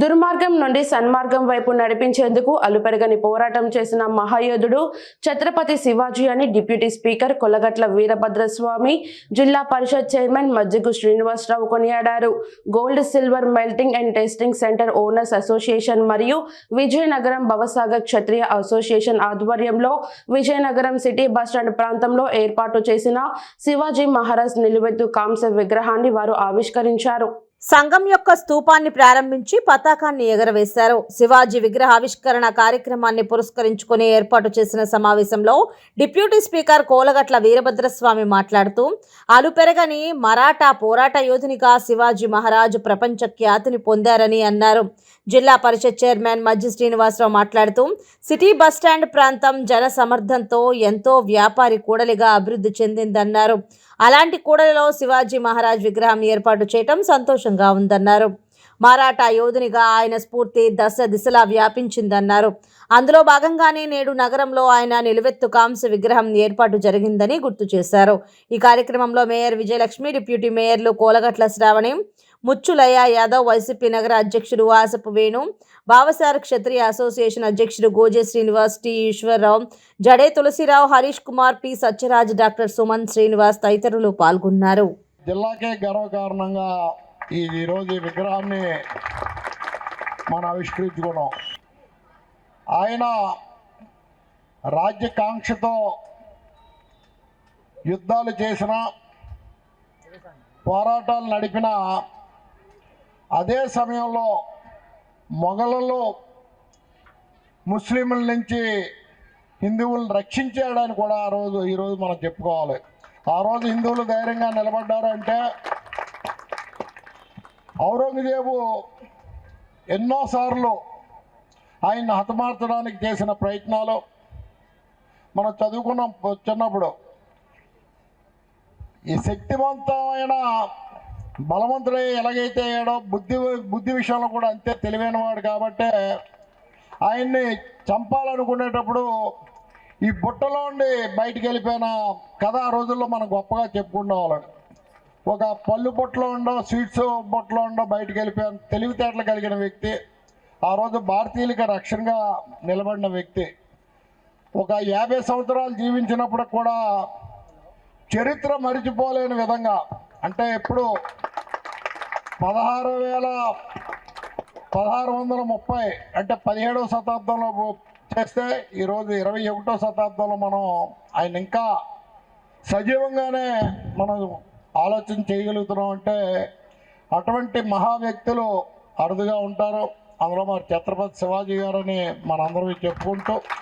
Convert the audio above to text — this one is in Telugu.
దుర్మార్గం నుండి సన్మార్గం వైపు నడిపించేందుకు అలుపెరగని పోరాటం చేసిన మహాయోధుడు ఛత్రపతి శివాజీ అని డిప్యూటీ స్పీకర్ కొలగట్ల వీరభద్రస్వామి జిల్లా పరిషత్ చైర్మన్ మజ్జిగు శ్రీనివాసరావు కొనియాడారు. Gold silver melting and testing centre owners association మరియు విజయనగరం భవసాగర్ క్షత్రియ అసోసియేషన్ ఆధ్వర్యంలో విజయనగరం సిటీ బస్టాండ్ ప్రాంతంలో ఏర్పాటు చేసిన శివాజీ మహారాజ్ నిలువెత్తు కాంస్య విగ్రహాన్ని వారు ఆవిష్కరించారు. సంఘం యొక్క స్తూపాన్ని ప్రారంభించి పతాకాన్ని ఎగరవేశారు. శివాజీ విగ్రహ ఆవిష్కరణ కార్యక్రమాన్ని పురస్కరించుకుని ఏర్పాటు చేసిన సమావేశంలో డిప్యూటీ స్పీకర్ కోలగట్ల వీరభద్రస్వామి మాట్లాడుతూ అలుపెరగని మరాఠా పోరాట యోధునిగా శివాజీ మహారాజు ప్రపంచ ఖ్యాతిని పొందారని అన్నారు. జిల్లా పరిషత్ చైర్మన్ మజ్జి శ్రీనివాసరావు మాట్లాడుతూ సిటీ బస్టాండ్ ప్రాంతం జన సమర్థంతో ఎంతో వ్యాపారి కూడలిగా అభివృద్ధి చెందిందన్నారు. అలాంటి కూడలిలో శివాజీ మహారాజ్ విగ్రహం ఏర్పాటు చేయటం సంతోషంగా ఉందన్నారు. మరాఠా యోధునిగా ఆయన స్ఫూర్తి దశ దిశలా వ్యాపించిందన్నారు. అందులో భాగంగానే నేడు నగరంలో ఆయన నిలువెత్తు కాంస్య విగ్రహం ఏర్పాటు జరిగిందని గుర్తు చేశారు. ఈ కార్యక్రమంలో మేయర్ విజయలక్ష్మి డిప్యూటీ మేయర్లు కోలగట్ల శ్రావణి ముచ్చులయ్య యాదవ్ వైసీపీ నగర అధ్యక్షుడు వాసపు వేణు భావసార క్షత్రియ అసోసియేషన్ అధ్యక్షుడు Goje Srinivas T. Eswararao Jade Tulasirao Harish Kumar P. Satyaraj doctor Suman Srinivas తదితరులు పాల్గొన్నారు. జిల్లాకే గర్వకారణంగా ఈ ఈరోజు ఈ విగ్రహాన్ని మనం ఆవిష్కరించుకున్నాం. ఆయన రాజ్యకాంక్షతో యుద్ధాలు చేసిన పోరాటాలు నడిపిన అదే సమయంలో మొఘలులు ముస్లింల నుంచి హిందువులను రక్షించాడని కూడా ఆ రోజు ఈరోజు మనం చెప్పుకోవాలి. ఆ రోజు హిందువులు ధైర్యంగా నిలబడ్డారు అంటే ఔరంగజేబు ఎన్నోసార్లు ఆయన్ని హతమార్చడానికి చేసిన ప్రయత్నాలు మనం చదువుకున్నాం చిన్నప్పుడు ఈ శక్తివంతమైన బలవంతుడై ఎలాగైతే అయ్యాడో బుద్ధి బుద్ధి విషయంలో కూడా అంతే తెలివైనవాడు కాబట్టే ఆయన్ని చంపాలనుకునేటప్పుడు ఈ బుట్టలో ఉండి బయటికి వెళ్ళిపోయిన కథ ఆ రోజుల్లో మనం గొప్పగా చెప్పుకునే వాళ్ళం ఒక పళ్ళు బొట్టలో ఉండో స్వీట్స్ బొట్టలో ఉండో బయటకు వెళ్ళిపోయాను తెలివితేటలు కలిగిన వ్యక్తి ఆ రోజు భారతీయులకి రక్షణగా నిలబడిన వ్యక్తి. ఒక యాభై సంవత్సరాలు జీవించినప్పుడు కూడా చరిత్ర మరిచిపోలేని విధంగా అంటే ఎప్పుడు పదహారు వేల పదహారు వందల ముప్పై అంటే పదిహేడవ శతాబ్దంలో చేస్తే ఈరోజు ఇరవై ఒకటో శతాబ్దంలో మనం ఆయన ఇంకా సజీవంగానే మనం ఆలోచన చేయగలుగుతున్నాం అంటే అటువంటి మహా వ్యక్తులు అరుదుగా ఉంటారు. అందులో మరి ఛత్రపతి శివాజీ గారని మనందరం చెప్పుకుంటూ